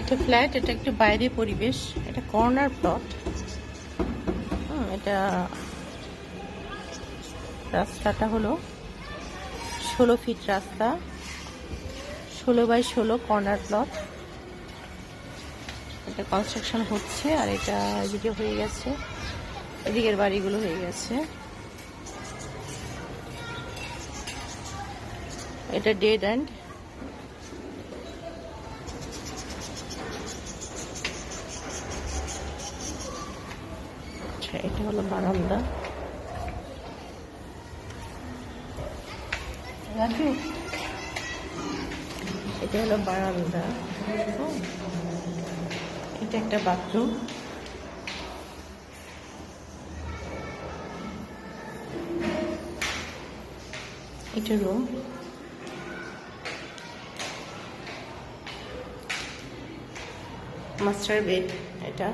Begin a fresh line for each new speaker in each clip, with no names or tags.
এটা ফ্ল্যাট এটা একটু বাইরে পরিবেশ, এটা কর্নার প্লট এটা রাস্তাটা হলো ষোলো ফিট রাস্তা, ষোলো বাই ষোলো কর্নার প্লট এটা কনস্ট্রাকশন হচ্ছে, আর এটা এদিকে হয়ে গেছে, এদিকের বাড়িগুলো হয়ে গেছে। এটা ডেড এন্ড আচ্ছা এটা হলো বারান্দা। রাজু। এটা হলো বারান্দা। এটা একটা বাথরুম। এটা রুম মাস্টার বেড এটা।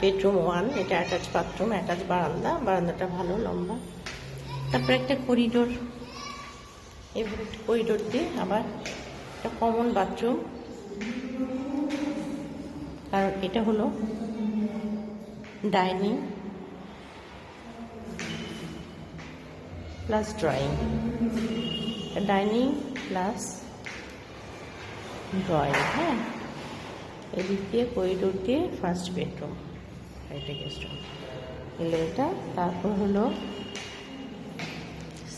বেডরুম ওয়ান এটা অ্যাটাচ বাথরুম অ্যাটাচ বারান্দা, বারান্দাটা ভালো, লম্বা। তারপরে একটা করিডোর এভাবে করিডোর দিয়ে আবার একটা কমন বাথরুম কারণ এটা হলো dining plus drawing dining plus drawing হ্যাঁ? এদিক দিয়ে করিডোর দিয়ে ফার্স্ট বেডরুম এটা গেস্ট রুম এলো এটা, তারপর হলো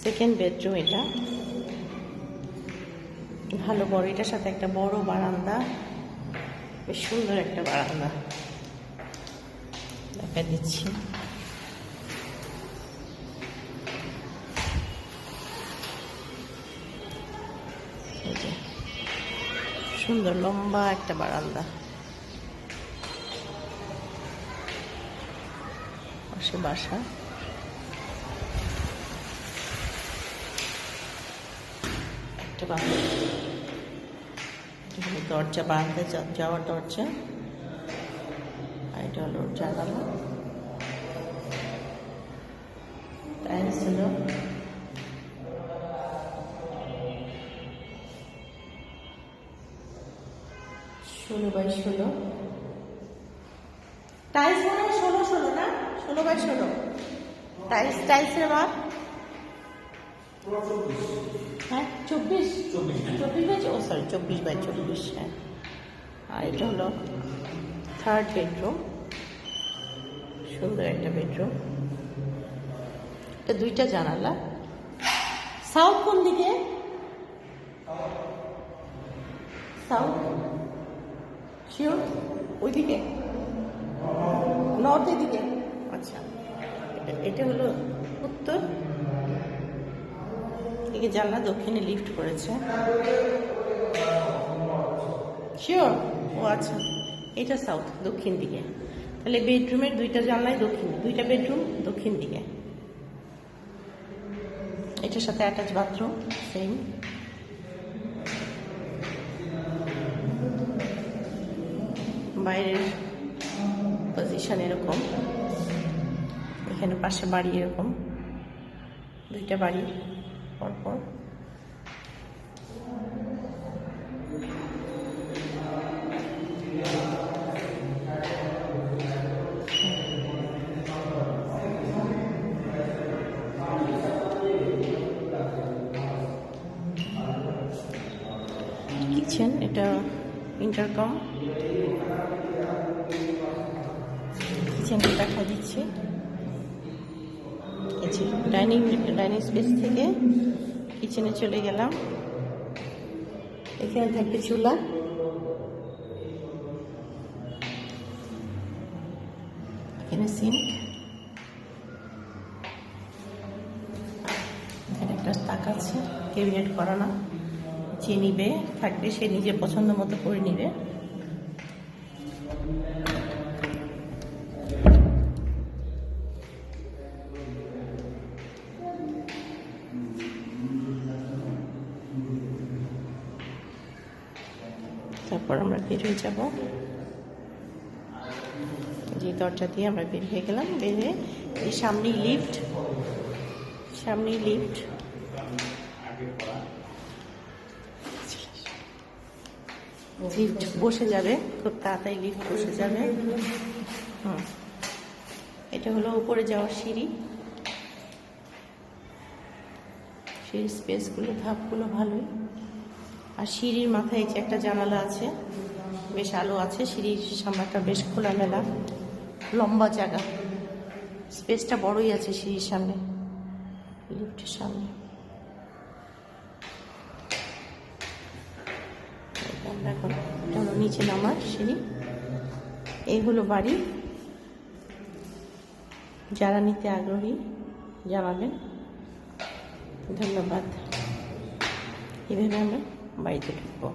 সেকেন্ড বেডরুম এটা। ভালো বড়, এটার সাথে একটা বড় বারান্দা, বেশ সুন্দর একটা বারান্দা। দেখা দিচ্ছি। সুন্দর লম্বা একটা বারান্দা। পাশে বাসা। একটা বাসা। দরজা বারান্দা যাওয়ার দরজা। এটা হলো জানালা। টাইলস হলো। ষোলো বাই ষোলো। টাইলস মনে ষোলো ষোলো না? ষোলো বাই ষোলো টাইলস টাইলসের মাপ হ্যাঁ চব্বিশ। চব্বিশ বাই ও সরি চব্বিশ বাই চব্বিশ হ্যাঁ। আর এটা হলো থার্ড বেডরুম সুন্দর একটা বেডরুম এটা দুইটা জানালা। সাউথ কোন দিকে? সাউথ শিওর ওইদিকে। নর্থের দিকে। আচ্ছা। এটা- হলো উত্তর। এদিকে জানলা দক্ষিণে লিফট করেছে। শিওর ও আচ্ছা। এটা সাউথ দক্ষিণ দিকে। তাহলে বেডরুমের দুইটা জানলায় দক্ষিণ, দুইটা বেডরুম দক্ষিণ দিকে। এটার সাথে অ্যাটাচ বাথরুম সেম বাইরের পজিশন এরকম। এখানে পাশে বাড়ি এরকম। দুইটা বাড়ি পরপর। কিচেন এটা ইন্টারকম কিচেনটা দেখা দিচ্ছে। যে ডাইনিং ডাইনিং স্পেস থেকে কিচেনে চলে গেলাম। এখানে থাকবে চুলা। এখানে সিঙ্ক। একটা তাক আছে ক্যাবিনেট করা না যে নিবে, থাকবে, সে নিজের পছন্দ মতো করে নিবে। তারপর আমরা বের হয়ে যাব। যে দরজা দিয়ে আমরা বের হয়ে গেলাম বেরিয়ে এই সামনেই লিফট সামনেই লিফট লিফট বসে যাবে, খুব তাড়াতাড়ি লিফট বসে যাবে। হুম। এটা হলো উপরে যাওয়ার সিঁড়ি। সিঁড়ির স্পেসগুলো ধাপগুলো ভালোই। আর সিঁড়ির মাথায় এই যে একটা জানালা আছে, বেশ আলো আছে, সিঁড়ির সামনেটা বেশ খোলামেলা, লম্বা জায়গা। স্পেসটা বড়ই আছে সিঁড়ির সামনে, লিফটের সামনে। দেখো নিচে নামার সিঁড়ি। এই হলো বাড়ি। যারা নিতে আগ্রহী, জানাবেন। ধন্যবাদ। এভাবে আমরা বাড়িতে ঢুকবো